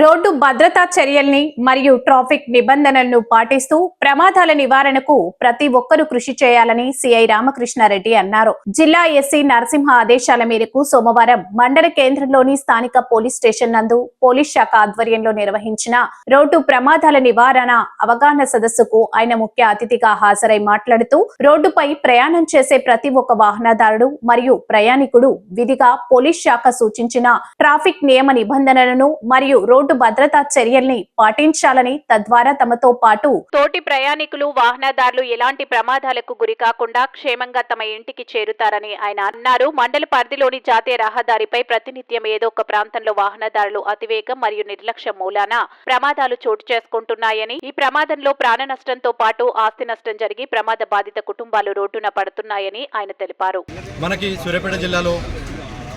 Road భద్రతా చర్యల్ని మరియు ట్రాఫిక్ నిబంధనలను పాటిస్తూ ప్రమాదాల నివారణకు ప్రతి ఒక్కరూ కృషి చేయాలని సిఐ రామకృష్ణారెడ్డి అన్నారు. జిల్లా ఎస్సీ నరసింహ ఆదేశాల మేరకు సోమవారం మండల కేంద్రంలోని స్థానిక పోలీస్ స్టేషన్ నందు పోలీస్ శాఖ ఆధ్వర్యంలో నిర్వహించిన రోడ్డు ప్రమాదాల నివారణ అవగాహన సదస్సుకు ఆయన ముఖ్య అతిథిగా హాజరై మాట్లాడుతూ రోడ్డుపై ప్రయాణం చేసే ప్రతి ఒక్క వాహనదారుడు మరియు ప్రయాణికుడు విధిగా పోలీస్ శాఖ సూచించిన ట్రాఫిక్ నియమ నిబంధనలను మరియు రోడ్డు భద్రతా చర్యల్ని పాటించాలని తద్వారా తమతో పాటు తోటి ప్రయాణికులు వాహనదారులు ఎలాంటి ప్రమాదాలకు గురి కాకుండా క్షేమంగా తమ ఇంటికి చేరుతారని ఆయన అన్నారు. మండల పరిధిలోని జాతీయ రహదారిపై ప్రతినిత్యం ఏదో ఒక ప్రాంతంలో వాహనదారులు అతివేగం మరియు నిర్లక్ష్యం మూలాన ప్రమాదాలు చోటు చేసుకుంటున్నాయని ఈ ప్రమాదంలో ప్రాణ నష్టంతో పాటు ఆస్తి నష్టం జరిగి ప్రమాద బాధిత కుటుంబాలు రోడ్డున పడుతున్నాయని ఆయన తెలిపారు. మనకి సూర్యాపేట జిల్లాలో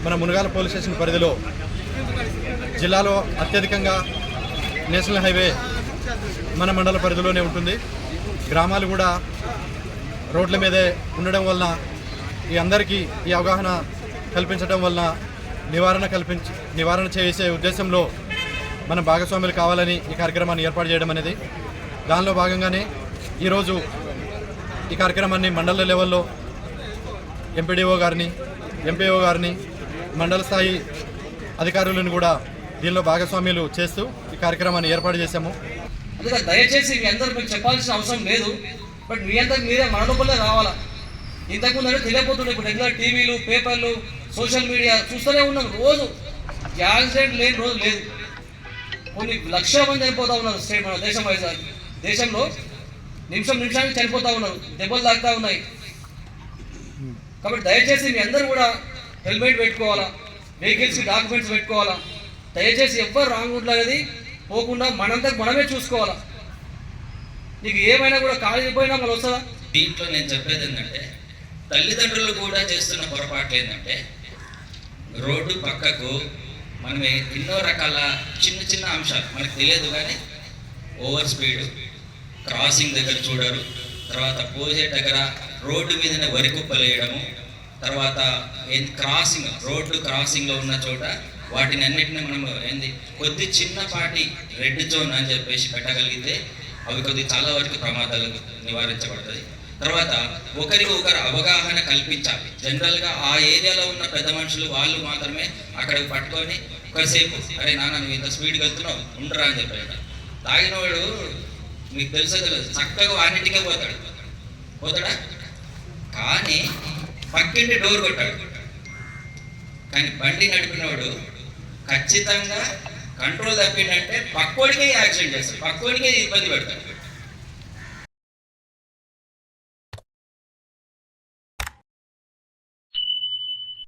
మన మునగాల పోలీస్ స్టేషన్ పరిధిలో జిల్లాలో అత్యధికంగా నేషనల్ హైవే మన మండల పరిధిలోనే ఉంటుంది. గ్రామాలు కూడా రోడ్ల మీదే ఉండడం వలన ఈ అందరికీ ఈ అవగాహన కల్పించడం వలన నివారణ కల్పించి నివారణ చేసే ఉద్దేశంలో మన భాగస్వాములు కావాలని ఈ కార్యక్రమాన్ని ఏర్పాటు చేయడం అనేది. దానిలో భాగంగానే ఈరోజు ఈ కార్యక్రమాన్ని మండల లెవెల్లో ఎంపీడీఓ గారిని ఎంపీఓ గారిని మండల స్థాయి అధికారులను కూడా దీనిలో భాగస్వామ్యులు చేస్తూ ఈ కార్యక్రమాన్ని ఏర్పాటు చేశాము. దయచేసి మీ అందరూ మీకు చెప్పాల్సిన అవసరం లేదు. బట్ మీ అందరికి మీరే మన లోపలే రావాలా? ఇంతకుముందు అంటే తెలియపోతుండే ఇప్పుడు రెగ్యులర్ టీవీలు పేపర్లు సోషల్ మీడియా చూస్తూనే ఉన్నాం రోజు. యాక్సిడెంట్ లేని రోజు లేదు. కొన్ని లక్షల మంది చనిపోతా ఉన్నారు స్టేట్ మన దేశం వైజ్ దేశంలో నిమిషం నిమిషానికి చనిపోతా ఉన్నారు. దెబ్బలు తాకుతా ఉన్నాయి. కాబట్టి దయచేసి మీ అందరూ కూడా హెల్మెట్ పెట్టుకోవాలా? వెహికల్స్కి డాక్యుమెంట్స్ పెట్టుకోవాలా? దయచేసి ఎవ్వరు రాంగ్ రూట్లో అనేది పోకుండా మనంతా మనమే చూసుకోవాలా. నీకు ఏమైనా కూడా కాలేజీ పోయినా మళ్ళీ వస్తుందా? దీంట్లో నేను చెప్పేది ఏంటంటే తల్లిదండ్రులు కూడా చేస్తున్న పొరపాట్లు ఏంటంటే రోడ్డు పక్కకు మనం ఎన్నో రకాల చిన్న చిన్న అంశాలు మనకు తెలియదు కానీ ఓవర్ స్పీడ్ క్రాసింగ్ దగ్గర చూడరు తర్వాత పోసే దగ్గర రోడ్డు మీదనే వరి కుప్పలేయడము తర్వాత క్రాసింగ్ రోడ్డు క్రాసింగ్లో ఉన్న చోట వాటిని అన్నిటిని మనం ఏంది కొద్ది చిన్నపాటి రెడ్ జోన్ అని చెప్పేసి పెట్టగలిగితే అవి కొద్ది చాలా వరకు ప్రమాదాలు నివారించబడుతుంది తర్వాత ఒకరికి ఒకరు అవగాహన కల్పించాలి. జనరల్గా ఆ ఏరియాలో ఉన్న పెద్ద మనుషులు వాళ్ళు మాత్రమే అక్కడికి పట్టుకొని ఒకసేపు అరే నాన్న నువ్వు ఇంత స్పీడ్గా వెళ్తున్నావు ఉండరా అని చెప్పాడు తాగినవాడు మీకు తెలుసో తెలుసు చక్కగా అన్నింటికే పోతాడు. పోతాడా? కానీ పక్కింటి డోర్ కొట్టాడు. కానీ బండి నడిపినవాడు ఖచ్చితంగా కంట్రోల్ తప్పిందంటే పక్కోడికే యాక్సిడెంట్ చేస్తాడు పక్కోడికే ఇబ్బంది పెడతాడు